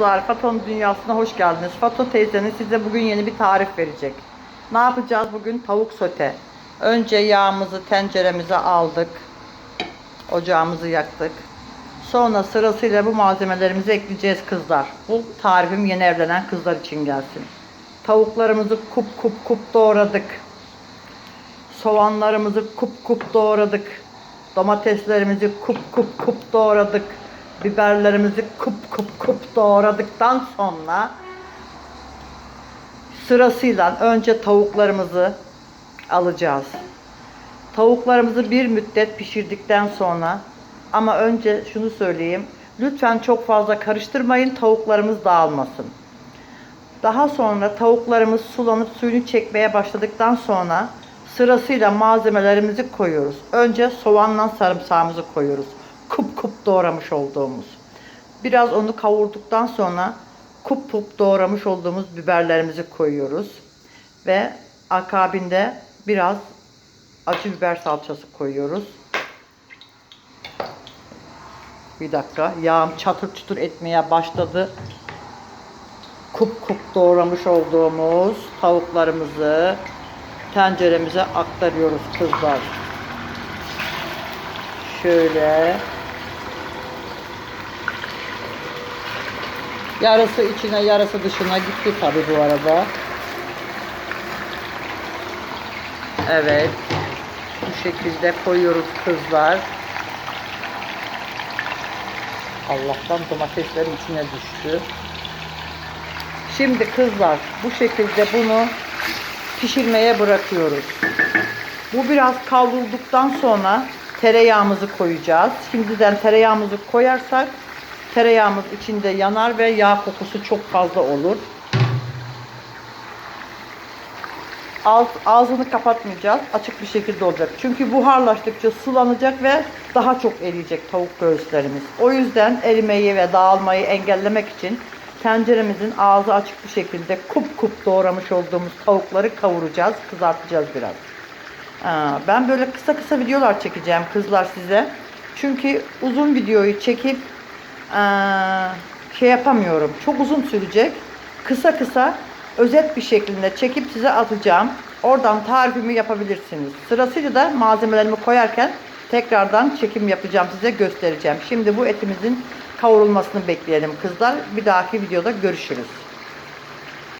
kızlar, Fato'nun dünyasına hoş geldiniz. Fato teyzeniz size bugün yeni bir tarif verecek. Ne yapacağız bugün? Tavuk sote. Önce yağımızı tenceremize aldık. Ocağımızı yaktık. Sonra sırasıyla bu malzemelerimizi ekleyeceğiz kızlar. Bu tarifim yeni evlenen kızlar için gelsin. Tavuklarımızı kup kup kup doğradık. Soğanlarımızı kup kup doğradık. Domateslerimizi kup kup kup doğradık. Biberlerimizi kup kup kup doğradıktan sonra sırasıyla önce tavuklarımızı alacağız. Tavuklarımızı bir müddet pişirdikten sonra ama önce şunu söyleyeyim. Lütfen çok fazla karıştırmayın tavuklarımız dağılmasın. Daha sonra tavuklarımız sulanıp suyunu çekmeye başladıktan sonra sırasıyla malzemelerimizi koyuyoruz. Önce soğanla sarımsağımızı koyuyoruz. Kup kup doğramış olduğumuz. Biraz onu kavurduktan sonra kup kup doğramış olduğumuz biberlerimizi koyuyoruz. Ve akabinde biraz acı biber salçası koyuyoruz. Bir dakika. Yağım çatır çutur etmeye başladı. Kup kup doğramış olduğumuz tavuklarımızı tenceremize aktarıyoruz kızlar. Şöyle. Yarısı içine yarısı dışına gitti tabi bu arada. Evet. Bu şekilde koyuyoruz kızlar. Allah'tan domatesler içine düştü. Şimdi kızlar bu şekilde bunu pişirmeye bırakıyoruz. Bu biraz kavrulduktan sonra tereyağımızı koyacağız. Şimdiden tereyağımızı koyarsak tereyağımız içinde yanar ve yağ kokusu çok fazla olur. Alt, ağzını kapatmayacağız. Açık bir şekilde olacak. Çünkü buharlaştıkça sulanacak ve daha çok eriyecek tavuk göğüslerimiz. O yüzden erimeyi ve dağılmayı engellemek için tenceremizin ağzı açık bir şekilde kup kup doğramış olduğumuz tavukları kavuracağız. Kızartacağız biraz. Aa, Ben böyle kısa kısa videolar çekeceğim kızlar size. Çünkü uzun videoyu çekip şey yapamıyorum. Çok uzun sürecek. Kısa kısa özet bir şekilde çekip size atacağım. Oradan tarifimi yapabilirsiniz. Sırasıyla da malzemelerimi koyarken tekrardan çekim yapacağım size göstereceğim. Şimdi bu etimizin kavrulmasını bekleyelim kızlar. Bir dahaki videoda görüşürüz.